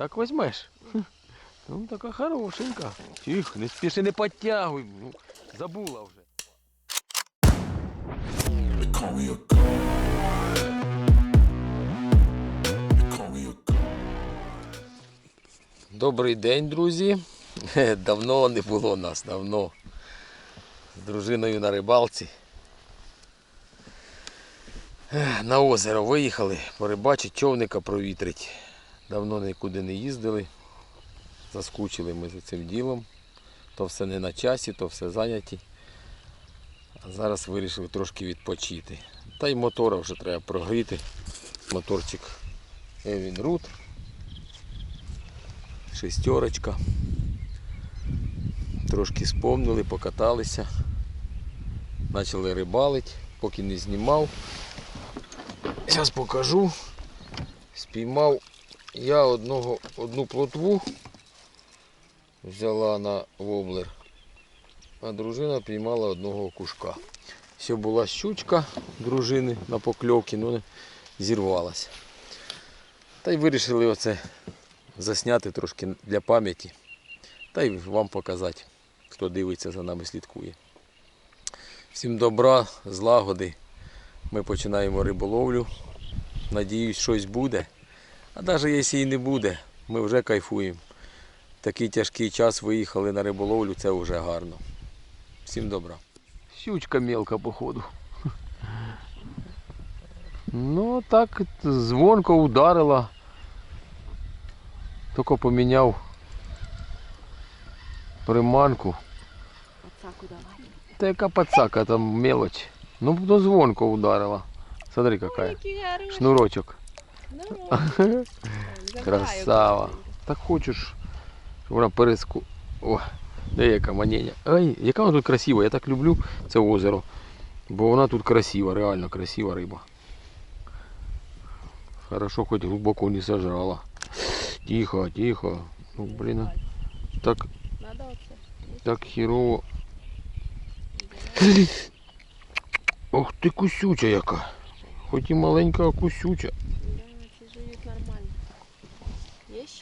Так візьмеш. Ну, така хорошенька. Тих, не спіши, не підтягуй. Ну, забула вже. Добрий день, друзі. Давно не було нас, давно. З дружиною на рибалці. На озеро виїхали, порибачить, човника провітрить. Давно нікуди не їздили. Заскучили ми за цим ділом. То все не на часі, то все зайняті. А зараз вирішили трошки відпочити. Та й мотора вже треба прогріти. Моторчик Рут шестерочка. Трошки спомнили, покаталися. Почали рибалити, поки не знімав. Зараз покажу. Спіймав я одного, одну плотву, взяла на воблер, а дружина піймала одного окушка. Ще була щучка дружини на покльовці, але зірвалася. Та й вирішили оце засняти трошки для пам'яті. Та й вам показати, хто дивиться за нами, слідкує. Всім добра, злагоди. Ми починаємо риболовлю. Надіюсь, щось буде. А навіть якщо і не буде, ми вже кайфуємо. Такий тяжкий час виїхали на риболовлю, це вже гарно. Всім добра. Щучка мелка, походу. Ну так, звонко ударила. Тільки поміняв приманку. Пацаку давай. Та яка пацака, там мелочь. Ну, ну звонко ударила. Смотри какая. Шнурочок. Ну. Красава. Так хочеш, щоб вона переску. О, де яка маненя. Ай, яка вона тут красива. Я так люблю це озеро. Бо вона тут красива, реально красива риба. Хорошо, хоч глибоко не сожрала. Тихо, тихо. Ну, блін, так, так хірово. Ох ти кусюча яка. Хоч і маленька, а кусюча. Да, ці живуть нормально.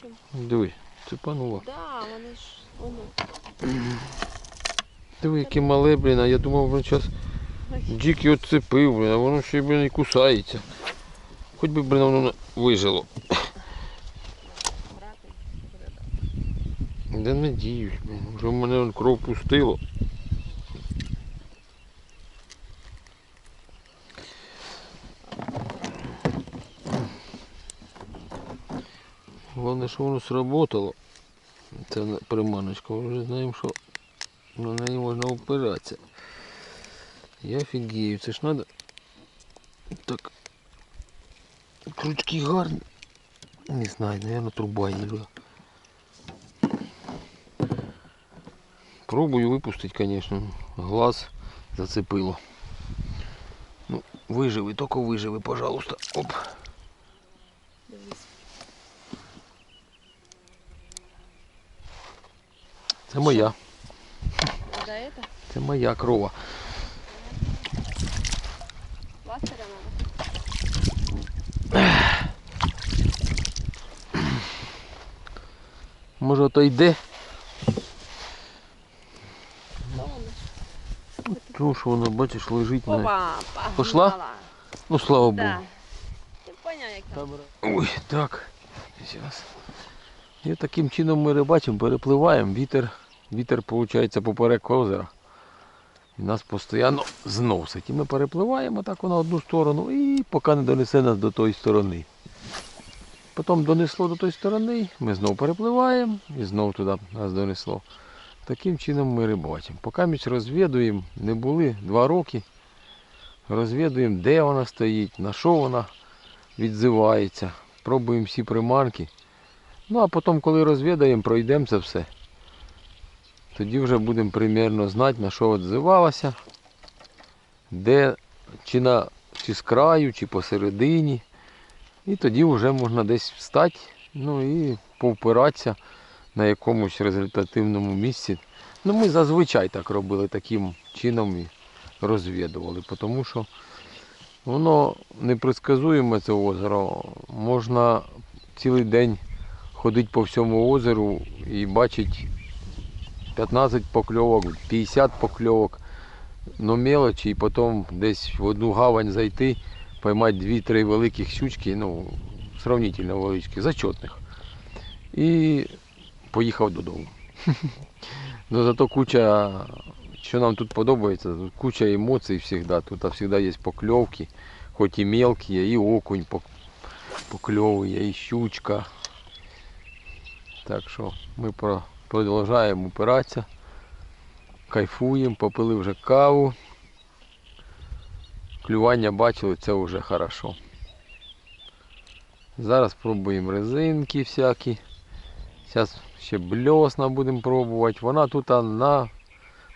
Чим? Диви, цепануло. Да, вони ж, воно. Диви, яке мале, блін, а я думав, блін, зараз джік його цепив, блін, а воно ще блін, і кусається. Хоч би, блін, воно вижило. Де Да надіюсь, блін, вже в мене кров пустило. Головне, що воно сработало. Це приманочка, ми вже знаємо, що на неї можна опиратися. Я офігію, це ж треба. Так. Крючки гарні. Не знаю, наверное, труба їде. Пробую випустити, конечно. Глаз зацепило. Ну, виживи, тільки виживи, пожалуйста. Оп. Дивись. Це моя. Це моя крова. Пластыря надо? Може ото йде? Тому що воно, бачиш, лежить на. Пошла? Ну слава Богу. Ти поняв, як там? Ой, так. Зараз. І таким чином ми рибачимо, перепливаємо. Вітер, вітер виходить поперек озера. І нас постійно зносить. І ми перепливаємо так на одну сторону і поки не донесе нас до тої сторони. Потім донесло до тої сторони, ми знову перепливаємо і знову туди нас донесло. Таким чином ми рибачимо. Поки ми розвідуємо, не були два роки. Розвідуємо, де вона стоїть, на що вона відзивається. Пробуємо всі приманки. Ну а потім, коли розвідаємо, пройдемо це все. Тоді вже будемо примірно знати, на що відзивалася, де, чи, на, чи з краю, чи посередині. І тоді вже можна десь встати ну і повпиратися на якомусь результативному місці. Ну ми зазвичай так робили таким чином і розвідували, тому що воно непредсказуєме це озеро. Можна цілий день ходить по всьому озеру і бачить 15 покльовок, 50 покльовок, ну мелочі, і потім десь в одну гавань зайти, поймати 2-3 великих щучки, ну, сравнительно величкі, зачетних. І поїхав додому. Ну зато куча, що нам тут подобається, тут куча емоцій завжди. Тут завжди є покльовки, хоч і мелкі, і окунь пок- покльовує, і щучка. Так що ми про- продовжуємо упиратися, кайфуємо, попили вже каву. Клювання бачили, це вже хорошо. Зараз пробуємо резинки всякі. Зараз ще бльосна будемо пробувати. Вона тут на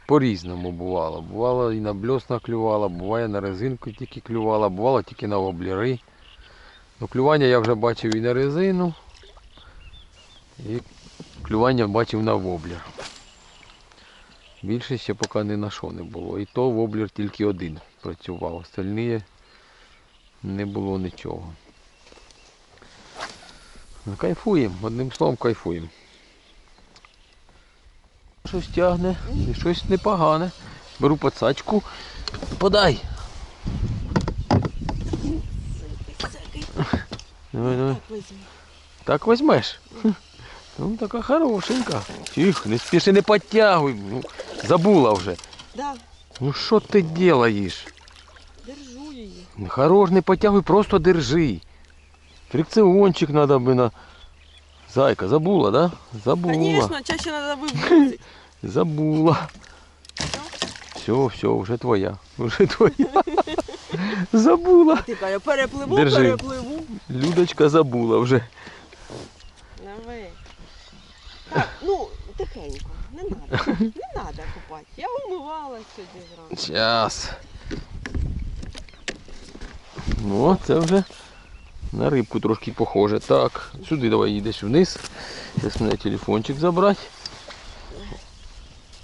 по-різному бувала. Бувало і на бльосна клювала, буває на резинку тільки клювала, бувало тільки на воблери. Ну, клювання я вже бачив і на резину. І клювання бачив на воблер. Більше ще поки не на що не було. І то воблер тільки один працював. Остальні не було нічого. Кайфуємо, одним словом кайфуємо. Щось тягне, і щось непогане. Беру пацачку. Подай. Давай, давай. Так візьмеш. Ну така хорошенька. Тихо, не спіши, не підтягуй. Ну, забула вже. Да, Ну що ти робиш? держу її. Хорош, не потягуй, просто держи. Фрикціончик треба би на. Зайка, забула, да? Забула. Звісно, чаще треба вибрати. Забула. Все, все, вже твоя. Вже твоя. Забула. Ти каже, перепливу, Держи. перепливу. Людочка забула вже. Давай. Так, ну, тихенько, не треба. Не треба купати. Я умивалась сьогодні зранку. Зараз. Ну, це вже на рибку трошки похоже. Так, сюди давай їдеш вниз. Зараз мене телефончик забрати.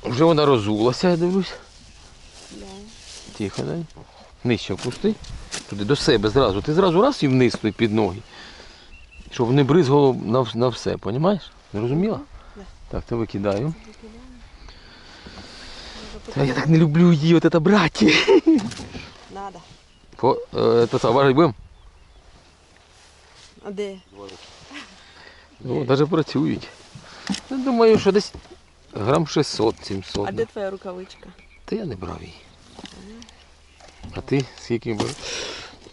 Вже вона розулася, я дивлюсь. Да. Тихо, дай. Нижче опусти. Туди до себе зразу. Ти зразу раз і вниз туди під ноги. Щоб не бризгало на, на все, розумієш? Зрозуміла? Да. Так, це викидаю. Та я так не люблю її, от це браті. Надо. По, е, то саме, важить будемо? А де? Ну, навіть працюють. Я думаю, що десь грам 600-700. А де твоя рукавичка? Та я не брав її. А ти скільки береш?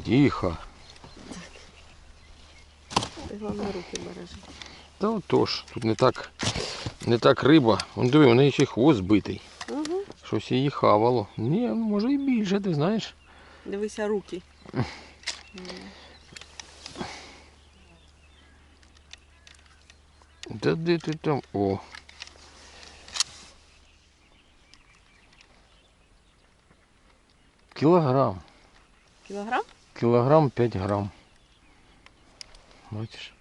Тихо. Ти головне руки бережи. Та отож, тут не так, не так риба. Вон диви, у неї ще хвост збитий. Угу. Щось її хавало. Ні, може і більше, ти знаєш. Дивися руки. Та де ти там? О. Кілограм. Кілограм? Кілограм 5 грам. Бачиш?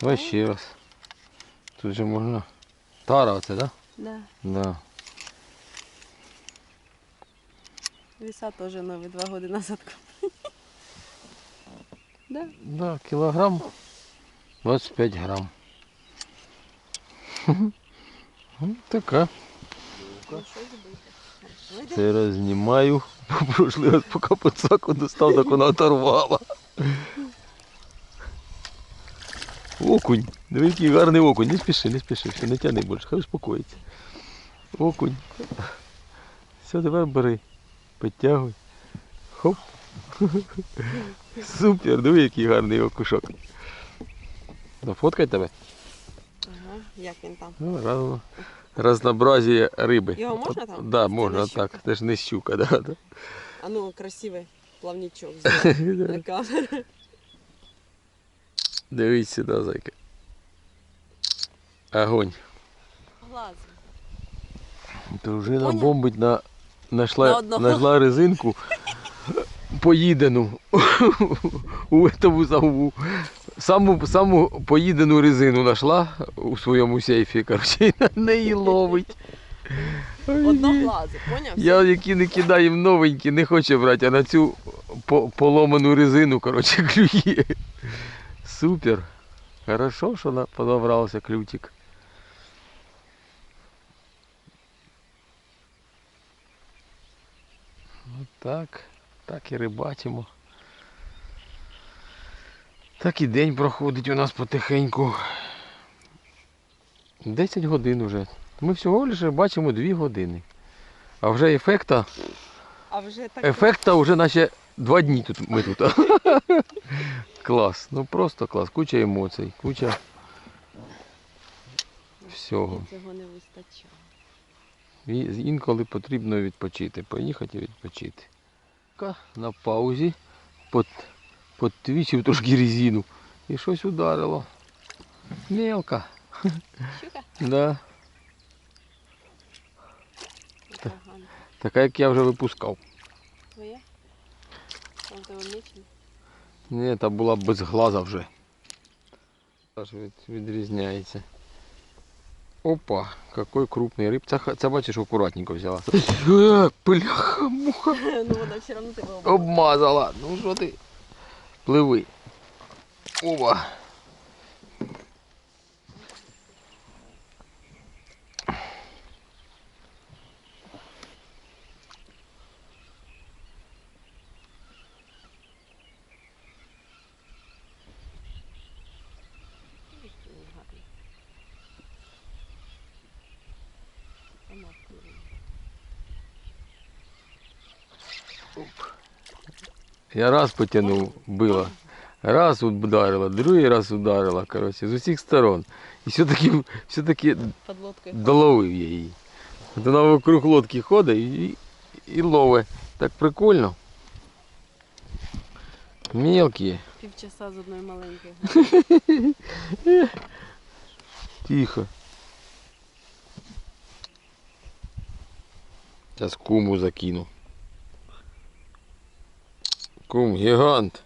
Давай ще раз. Тут же можна. Тара оце, да? Да. Да. Віса теж нові два роки назад. Да. Да, кілограм 25 грам. Ну, Така. Це раз знімаю. Прошлий раз поки пацаку достав, так вона оторвала. Окунь. Диви, який гарний окунь. Не спіши, не спіши, все, не тяни більше, хай успокоїться. Окунь. Все, тепер бери. Підтягуй. Хоп. Супер, диви, який гарний окушок. Зафоткай тебе. Ага, як він там? Ну, разно- Разнообразие риби. Його можна там? Да, Це можна так. Це ж не щука, да, да. А ну, красивий плавничок на камеру. Дивись сюди, зайка. Огонь. Глаз. Дружина Поняв? бомбить на. На Нашла, одного. нашла резинку поїдену у этому самому. Саму, саму поїдену резину знайшла у своєму сейфі, коротше, і на неї ловить. Ой, Одноглазий, поняв? Я які не кидаю новенькі, не хоче брати, а на цю поломану резину, коротше, клює. Супер. Хорошо, що на- подобрався ключик. От так. Так і рибачимо. Так і день проходить у нас потихеньку. 10 годин вже. Ми всього лише бачимо 2 години. А вже ефекта, А вже так ефекта вже наче 2 дні тут ми тут. клас. Ну просто клас. Куча емоцій, куча всього. цього не вистачає. І інколи потрібно відпочити, поїхати і відпочити. На паузі под, подтвічив трошки резину і щось ударило. Мелко. Щука? Да. Непогано. Така, як я вже випускав. Твоя? Там? Ні, та була без глаза вже. Аж від, відрізняється. Опа, який крупний риб. Це, ха- це бачиш, акуратненько взяла. Е, Бляха, муха. ну вона все одно тебе обмазала. Обмазала. Ну що ти? Пливи. Опа. Я раз потягнув, била. Раз ударила, другий раз ударила, коротше, з усіх сторон. І все-таки, все-таки доловив я її. От вона вокруг лодки ходить і, і ловить. Так прикольно. Мелкі. Півчаса з одної маленької. Тихо. Зараз куму закину. Кум, гігант.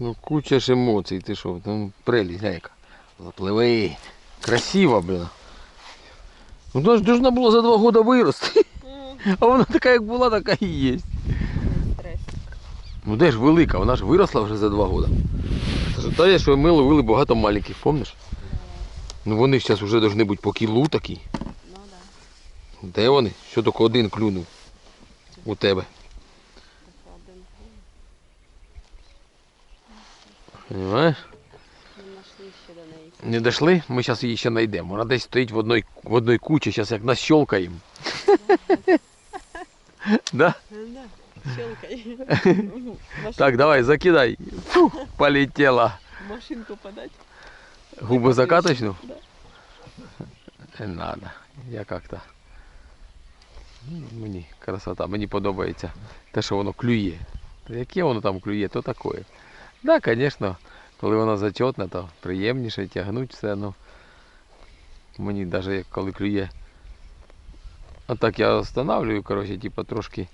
Ну, куча ж емоцій, ти що, там прелість, гайка. Запливи. Красиво, блін. Ну, вона ж должна була за два года вирости. А вона така, як була, така і є. Ну де ж велика, вона ж виросла вже за два роки. Та що ми ловили багато маленьких, пам'ятаєш? Ну вони ж зараз вже повинні бути по кілу такі. Ну да. Де вони? Що тільки один клюнув у тебе. Так. Понимаєш? Не дійшли, ми зараз її ще знайдемо. Вона десь стоїть в одній, в одній кучі, зараз як нас щелкаємо. Да? Да, щелкай. Так, давай, закидай. Фух, полетела. Машинку подать. Губи закаточну? Да. Не надо. Я как-то. Ну, Мені красота, мені подобається те, що воно клює. Та Яке воно там клює, то таке. Да, звісно, коли воно зачетне, то приємніше тягнуть все. Ну, мені навіть коли клює. А так я встановлюю, коротше, типу трошки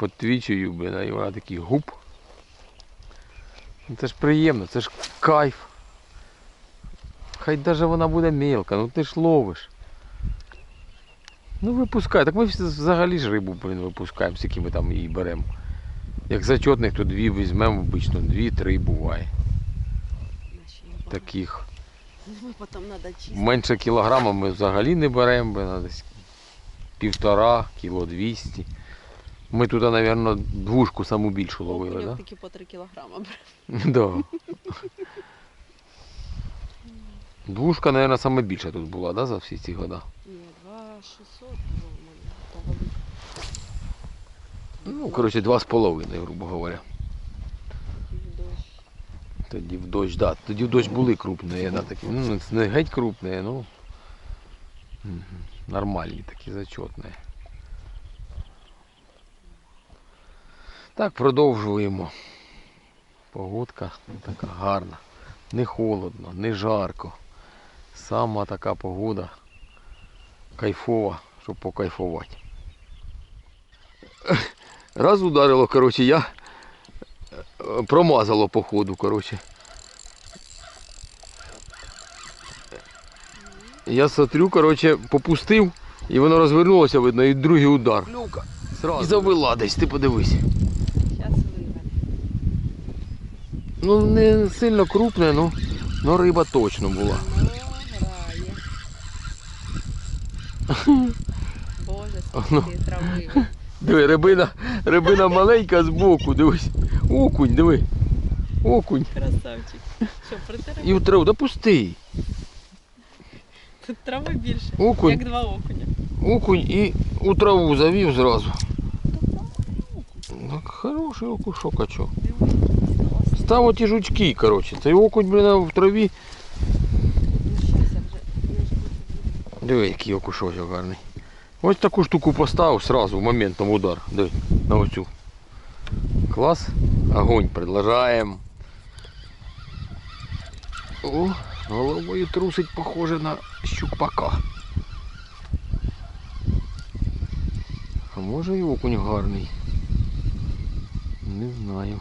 Подтвічую, блін, і вона такий губ. Ну, Це ж приємно, це ж кайф. Хай даже вона буде мелка, ну ти ж ловиш. Ну випускай. Так ми взагалі ж рибу блін, випускаємо, скільки ми там її беремо. Як зачетних, то дві візьмемо обично, дві-три буває. Таких. Менше кілограма ми взагалі не беремо, бо десь півтора, кіло двісті. Ми тут, мабуть, двушку саму більшу ловили, так? таки по 3 кілограма. Да? Двушка, мабуть, саме більша тут була, да, за всі ці роки? Ні, 2600 було в мене. Ну, коротше, два з половиною, грубо говоря. І в дощ. Тоді в дощ, да. Тоді в дощ були крупні, да, такі. Ну, не геть крупні, ну. Нормальні такі, зачетні. Так, продовжуємо. Погодка така гарна. Не холодно, не жарко. Сама така погода. Кайфова, щоб покайфувати. Раз ударило, коротше, я е, промазало по ходу, коротше. Я смотрю, коротше, попустив, і воно розвернулося, видно, і другий удар. І завела десь, ти подивись. Зараз виведе. Ну, не сильно крупне, ну, ну риба точно була. Ну. Боже, скільки трави. Диви, рибина, рибина маленька збоку, дивись. Окунь, диви. Окунь. Красавчик. Що, притирай? І в траву, да пусти. Тут трави більше. Окунь. Як два окуня. Окунь і у траву завів зразу. Так хороший окушок, а чо? Класно. Оті жучки, коротше. Цей окунь, блін, в траві. Диви, який окушочок гарний. Ось таку штуку поставив сразу, моментом удар. Диви, на оцю. Клас. Огонь продовжаємо. О, головою трусить, похоже на щупака. А може і окунь гарний. Не знаю.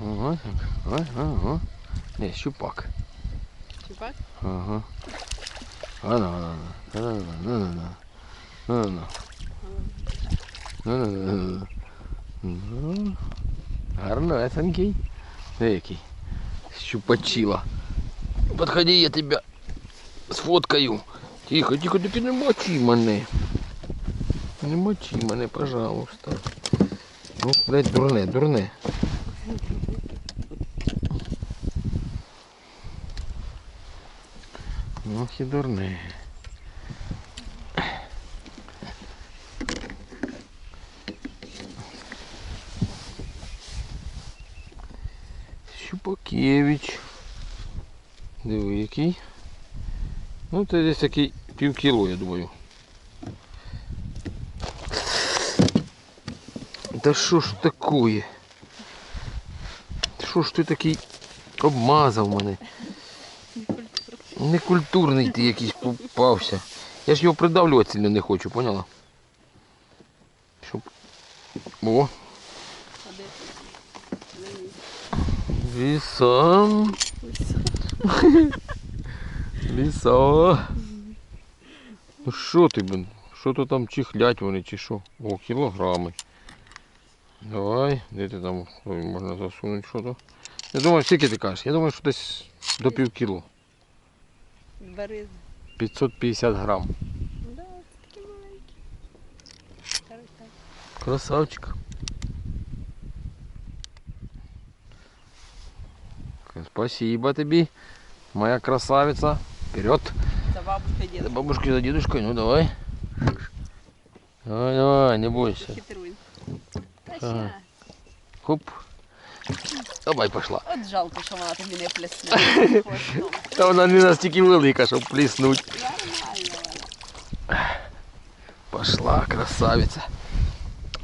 Ого, ого, ого. Де, щупак. Щупак? Ага. Ана, ана, ана, ана, ана, ана. Ну, гарно, есенький. Де який? Щупачила. Подходи, я тебе сфоткаю. Тихо, тихо, тільки не мочи мене. Не мочи мене, пожалуйста. Ну, блядь, дурне, дурне. Ох і дурне. Щупакевич. Диви який. Ну це десь такий пів кіло, я думаю. Та що ж такое? Що ж ти такий обмазав мене? Некультурний ти якийсь попався. Я ж його придавлювати сильно не хочу, поняла? Щоб. О, ліса. Ліса. Ну що ти, блин? Що то там чихлять вони чи що? О, кілограми. Давай, де ти там можна засунути що то? Я думаю, скільки ти кажеш? Я думаю, що десь до пів кіло. Бери. 550 грам. Да, це такі маленькі. Так, так. Красавчик. Спасибо тебе, моя красавица. Вперед. За бабушкою За діду. бабушкой, за дедушкой. Ну давай. Давай, давай, не бойся. Хитруй. Та Ага. ща. Хоп. Давай пошла. От жалко, що вона тобі не хвостом. Та вона не настільки велика, щоб вона. Пошла, красавица.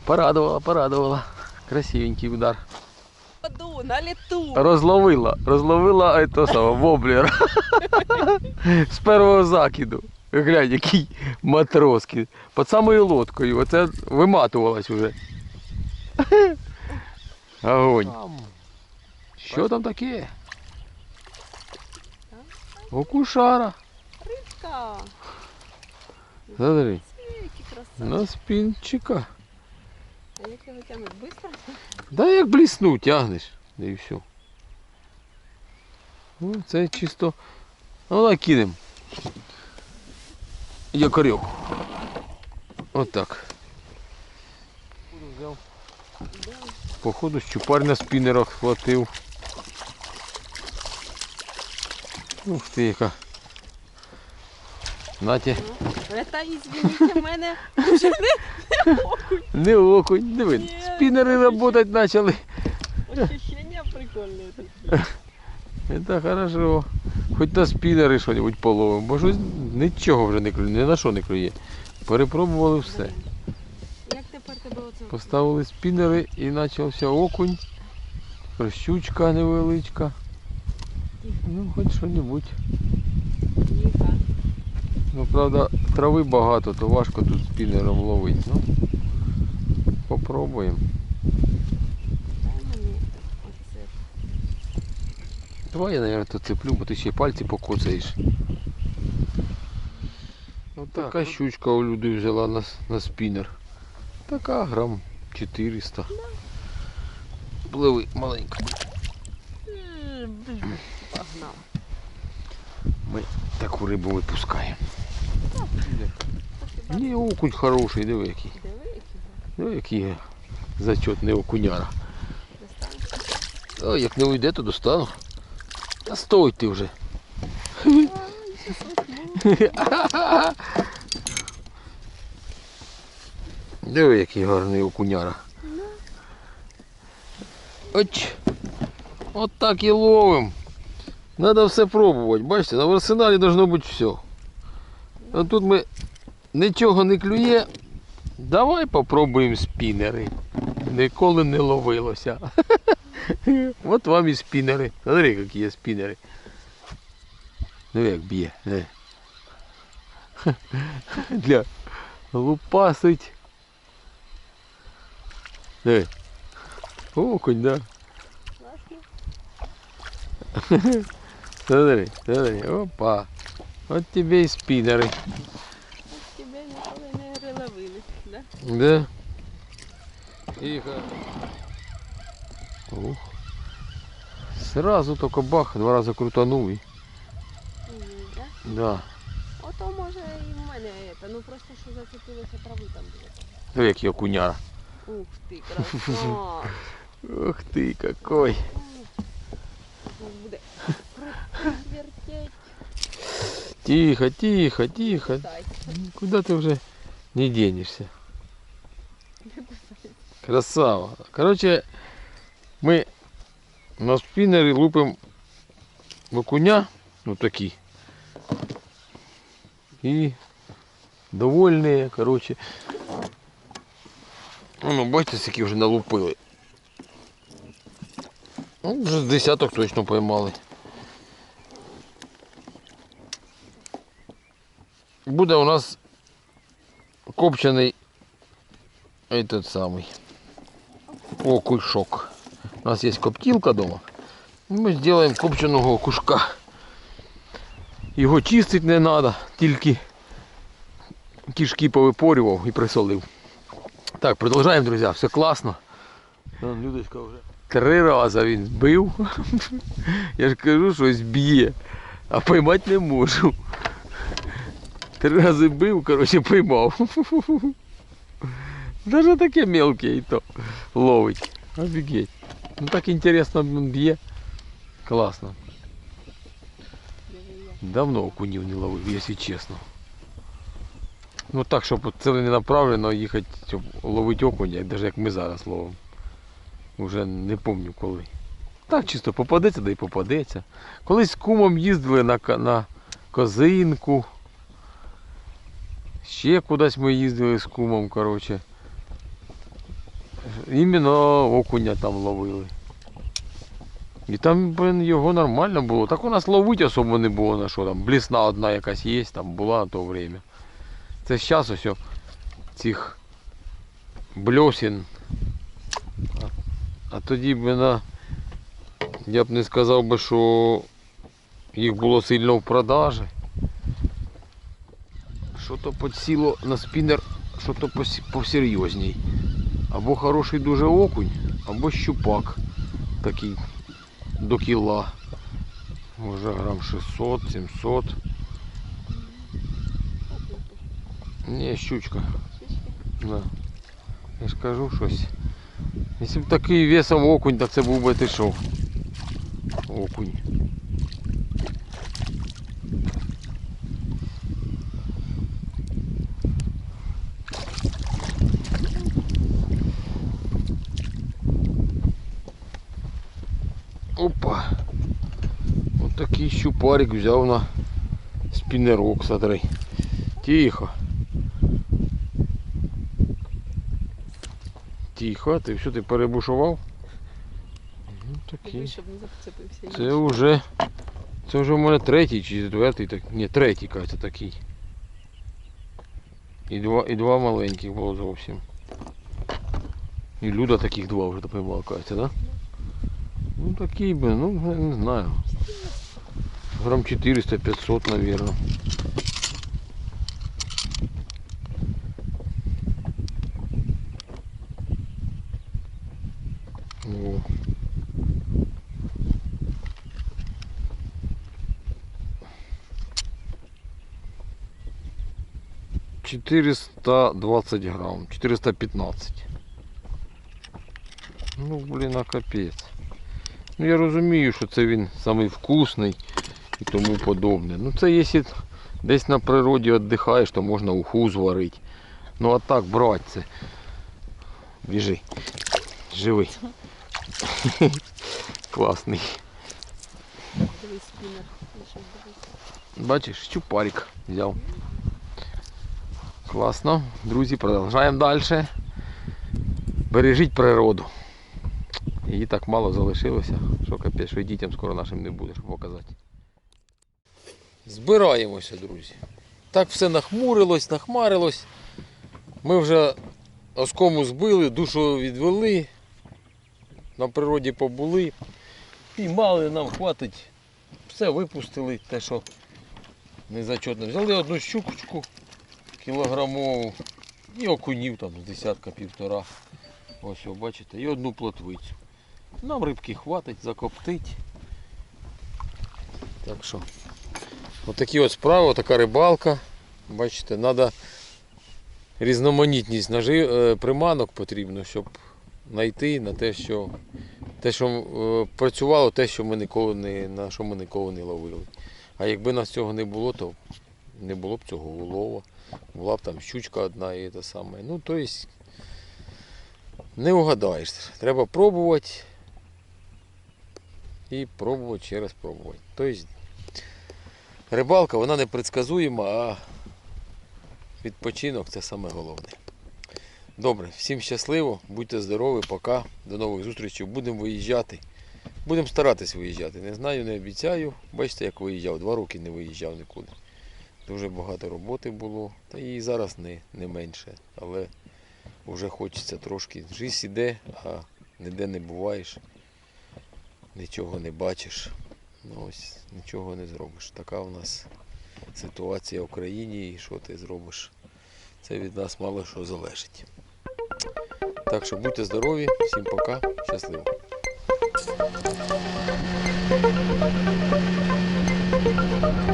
Порадовала, порадовала. Красивенький удар. Ходу, на літу. Розловила, розловила ето саме, воблер. З першого закиду. Глянь, який матроски. Під самою лодкою. Оце виматувалась уже. Огонь. Що там таке? Окушара. Рибка. Смотри. На спінчика. А як його тягнуть? Быстро? Да як блісну тягнеш. Да і все. Ну, це чисто. Ну, давай кинем. Якорьок. Отак. Походу щупар на спінерах схватив. Ух ти яка. Наті. Ну, Та извините мене. Вже не, не окунь. Не окунь, диви. Ні, Спінери працювати почали. Ощущення прикольне. таке. Це хорошо. Хоч на спінери щось половимо, бо щось нічого вже не клює, ні на що не клює. Перепробували все. Як тепер тебе оце? Поставили спінери і почався окунь. Тепер щучка невеличка. Ну, хоч що-небудь. Ну, правда, трави багато, то важко тут спінером ловити. Ну, попробуємо. Давай я, наверное, тут цеплю, бо ти ще пальці покоцаєш. Ось така щучка у люди взяла на, на спінер. Така грам 400. Пливи маленька. Погнав. Ми таку рибу випускаємо. Ні, окунь хороший, диви який. Диви, який Диви який зачетний окуняра. О, як не уйде, то достану. Та стой ти вже. Диви, який гарний окуняра. Оч. От так і ловим. Надо все пробувати. Бачите, на арсеналі должно бути все. А тут ми нічого не клює. Давай попробуємо спінери. Ніколи не ловилося. От вам і спінери. Смотри, які є спінери. Ну як б'є. Для лупасить. Диви. Окунь, да. Смотри, смотри. Опа. От тебе і спінери. Ось тебе ніколи не переловили, да? Да? Тихо. Ух. Сразу только бах, два рази крутанув і. Ні, да? Да. Ото може і в мене це, ну просто що зацепилося трави там було. Ну як я куняра. Ух ти, красава. Ух ты, какой. Тихо, тихо, тихо. Куда ты уже не денешься? Красава. Короче, мы на спиннере лупим окуня, вот такие. И довольные, короче. Ну, бачите, скільки вже налупили. Ну, вже з десяток точно поймали. Буде у нас копчений этот самый окушок. У нас есть коптилка дома. Ми зробимо копченого окушка. Його чистити не треба, тільки кишки повипорював і присолив. Так, продовжуємо, друзі, все класно. Вон Людочка вже. Три рази він збив. Я ж кажу, щось б'є, а поймати не можу. Три рази бив, коротше, поймав. Даже таке мелке і то ловить. Офігеть. Ну так інтересно б'є. Класно. Давно окунів не ловив, якщо чесно. Ну так, щоб ціленаправленно їхати, щоб ловити окуня, навіть як ми зараз ловимо. Уже не пам'ятаю коли. Так чисто попадеться, да й попадеться. Колись з кумом їздили на, на козинку. Ще кудись ми їздили з кумом, коротше. Іменно окуня там ловили. І там блин, його нормально було. Так у нас ловить особо не було на що там. Блісна одна якась є, там була на то время. Це зараз ось цих бльосін. А, тоді б на, я б не сказав би, що їх було сильно в продажі. Що-то підсіло на спінер, що-то пос- посерйозній. Або хороший дуже окунь, або щупак такий до кіла. Може грам 600-700. Ні, щучка. Да. Я ж кажу щось. Якщо б такий весом окунь, так це був би ти що? Окунь. Опа. Вот такий щупарик взяв на спіннерок, смотри. Тихо. Тихо, ти все, ти перебушував? Ну, такий. Щоб не зацепився. Це вже. Це вже в мене третій чи четвертий, так. Ні, третій, кажеться, такий. І два, і два маленьких було зовсім. І Люда таких два вже допоймала, кажеться, да? Ну такий би, ну я не знаю. Грам 400-500, наверное. 420 грамм, 415. Ну, блін, а капець. Ну, я розумію, що це він самий вкусний і тому подобне. Ну це якщо десь на природі віддихаєш, то можна уху зварити. Ну а так брати це. Біжи. Живий. Класний. Бачиш, чупарик взяв. Класно. Друзі, продовжуємо далі. Бережіть природу. Її так мало залишилося, що капець, що дітям скоро нашим не буде, щоб показати. Збираємося, друзі. Так все нахмурилось, нахмарилось. Ми вже оскому збили, душу відвели, на природі побули. Піймали, нам хватить. Все випустили, те, що незачетно. Взяли одну щукочку кілограмову і окунів там з десятка півтора. Ось, о, бачите, і одну плотвицю. Нам рибки хватить, закоптить. Так що, отакі от справи, така рибалка. Бачите, треба різноманітність нажи, е, приманок потрібно, щоб знайти на те, що те, що е, працювало, те, що ми ніколи не, на що ми ніколи не ловили. А якби нас цього не було, то не було б цього улова. Була б там щучка одна і те саме. Ну, тобто, не угадаєш. Треба пробувати і пробувати ще раз пробувати. Тобто, рибалка, вона не предсказуєма, а відпочинок це саме головне. Добре, всім щасливо, будьте здорові, пока. До нових зустрічей. Будемо виїжджати. Будемо старатись виїжджати. Не знаю, не обіцяю. Бачите, як виїжджав. Два роки не виїжджав нікуди. Дуже багато роботи було. Та і зараз не, не менше. Але вже хочеться трошки. Життя іде, а ніде не буваєш. Нічого не бачиш. Ну ось нічого не зробиш. Така у нас ситуація в країні і що ти зробиш. Це від нас мало що залежить. Так що будьте здорові, всім пока, щасливо. Сиди, сиди,